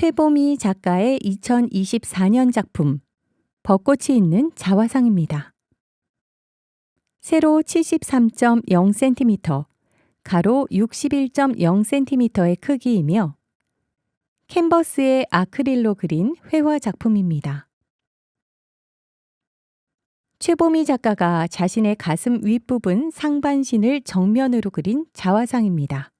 최보미 작가의 2024년 작품 벚꽃이 있는 자화상입니다. 세로 73.0cm, 가로 61.0cm의 크기이며 캔버스에 아크릴로 그린 회화 작품입니다. 최보미 작가가 자신의 가슴 윗부분 상반신을 정면으로 그린 자화상입니다.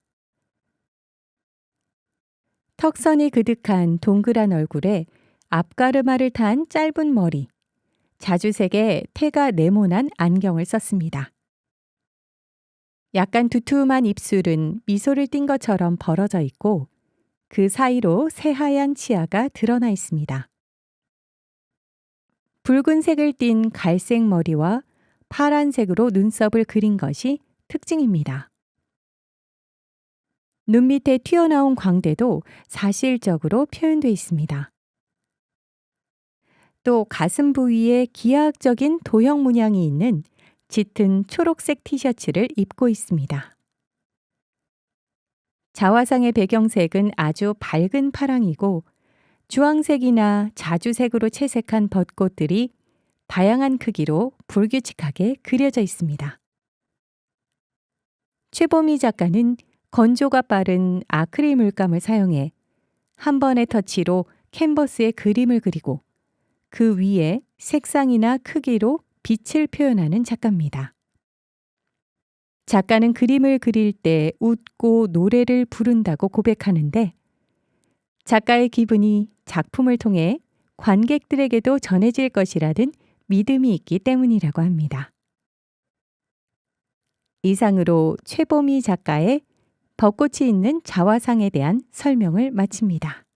턱선이 그득한 동그란 얼굴에 앞가르마를 탄 짧은 머리, 자주색의 태가 네모난 안경을 썼습니다. 약간 두툼한 입술은 미소를 띈 것처럼 벌어져 있고 그 사이로 새하얀 치아가 드러나 있습니다. 붉은색을 띤 갈색 머리와 파란색으로 눈썹을 그린 것이 특징입니다. 눈 밑에 튀어나온 광대도 사실적으로 표현되어 있습니다. 또 가슴 부위에 기하학적인 도형 문양이 있는 짙은 초록색 티셔츠를 입고 있습니다. 자화상의 배경색은 아주 밝은 파랑이고 주황색이나 자주색으로 채색한 벚꽃들이 다양한 크기로 불규칙하게 그려져 있습니다. 최보미 작가는 건조가 빠른 아크릴 물감을 사용해 한 번의 터치로 캔버스에 그림을 그리고 그 위에 색상이나 크기로 빛을 표현하는 작가입니다. 작가는 그림을 그릴 때 웃고 노래를 부른다고 고백하는데 작가의 기분이 작품을 통해 관객들에게도 전해질 것이라는 믿음이 있기 때문이라고 합니다. 이상으로 최보미 작가의 벚꽃이 있는 자화상에 대한 설명을 마칩니다.